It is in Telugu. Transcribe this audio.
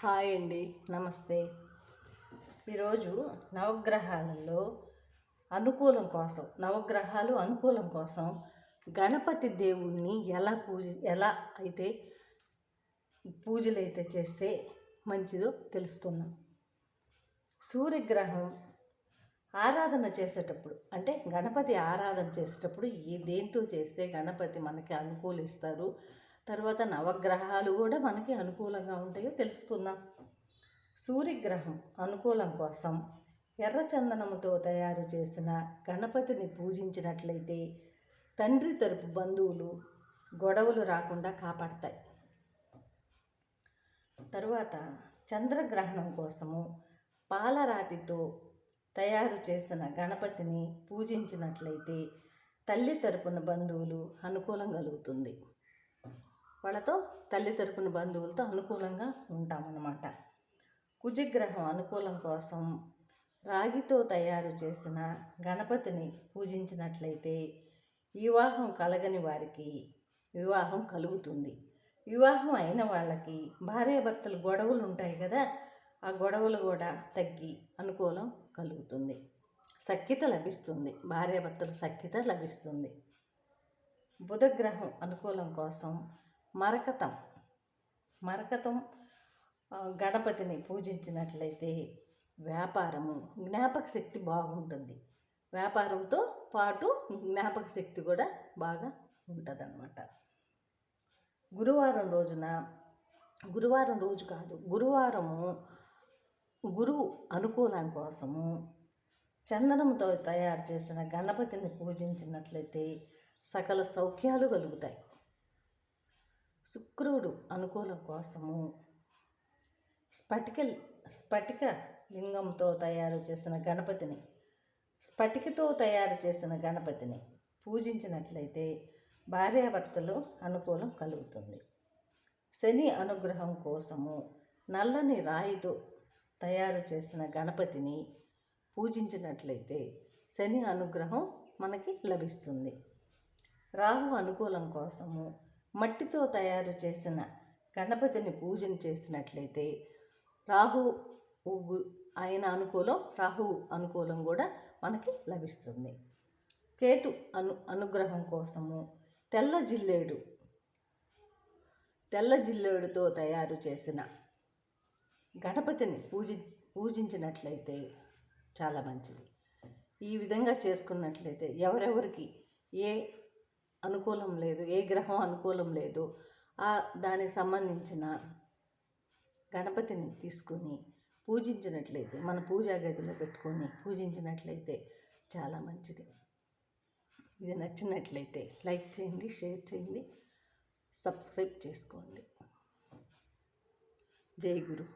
హాయ్ అండి నమస్తే. ఈరోజు నవగ్రహాలలో అనుకూలం కోసం నవగ్రహాలు అనుకూలం కోసం గణపతి దేవుణ్ణి ఎలా పూజ ఎలా అయితే పూజలు అయితే చేస్తే మంచిదో తెలుసుకుందాం. సూర్యగ్రహం ఆరాధన చేసేటప్పుడు అంటే గణపతి ఆరాధన చేసేటప్పుడు ఏ దేంతో చేస్తే గణపతి మనకి అనుకూలిస్తారు? తర్వాత నవగ్రహాలు కూడా మనకి అనుకూలంగా ఉంటాయో తెలుసుకుందాం. సూర్యగ్రహం అనుకూలం కోసం ఎర్రచందనముతో తయారు చేసిన గణపతిని పూజించినట్లయితే తండ్రి తరపు బంధువులు గొడవలు రాకుండా కాపాడతాయి. తరువాత చంద్రగ్రహణం కోసము పాలరాతితో తయారు చేసిన గణపతిని పూజించినట్లయితే తల్లి తరపున బంధువులు అనుకూలం కలుగుతుంది. వాళ్ళతో తల్లి తరపున బంధువులతో అనుకూలంగా ఉంటామన్నమాట. కుజగ్రహం అనుకూలం కోసం రాగితో తయారు చేసిన గణపతిని పూజించినట్లయితే వివాహం కలగని వారికి వివాహం కలుగుతుంది. వివాహం అయిన వాళ్ళకి భార్యాభర్తలు గొడవలు ఉంటాయి కదా ఆ గొడవలు కూడా తగ్గి అనుకూలం కలుగుతుంది. సఖ్యత లభిస్తుంది. భార్యాభర్తల సఖ్యత లభిస్తుంది. బుధగ్రహం అనుకూలం కోసం మరకతం. మరకతం గణపతిని పూజించినట్లయితే వ్యాపారము జ్ఞాపక శక్తి బాగుంటుంది. వ్యాపారంతో పాటు జ్ఞాపక శక్తి కూడా బాగా ఉంటుంది గురువారం రోజున గురువారం రోజు కాదు గురువారము గురువు అనుకూలం కోసము చందనంతో తయారు చేసిన గణపతిని పూజించినట్లయితే సకల సౌఖ్యాలు కలుగుతాయి. శుక్రుడు అనుకూలం కోసము స్ఫటిక స్ఫటిక లింగంతో తయారు చేసిన గణపతిని స్ఫటికతో తయారు చేసిన గణపతిని పూజించినట్లయితే భార్యాభర్తలు అనుకూలం కలుగుతుంది. శని అనుగ్రహం కోసము నల్లని రాయితో తయారు చేసిన గణపతిని పూజించినట్లయితే శని అనుగ్రహం మనకి లభిస్తుంది. రాహు అనుకూలం కోసము మట్టితో తయారు చేసిన గణపతిని పూజన చేసినట్లయితే రాహు ఆయన అనుకూలం రాహు అనుకూలం కూడా మనకి లభిస్తుంది. కేతు అను అనుగ్రహం కోసము తెల్ల జిల్లేడు తెల్ల జిల్లేడుతో తయారు చేసిన గణపతిని పూజి పూజించినట్లయితే చాలా మంచిది. ఈ విధంగా చేసుకున్నట్లయితే ఎవరెవరికి ఏ అనుకూలం లేదు ఏ గ్రహం అనుకూలం లేదు. ఆ దానికి సంబంధించిన గణపతిని తీసుకొని పూజించినట్లయితే మన పూజా గదిలో పెట్టుకొని పూజించినట్లయితే చాలా మంచిది. ఇది నచ్చినట్లయితే లైక్ చేయండి షేర్ చేయండి సబ్స్క్రైబ్ చేసుకోండి. జై గురు.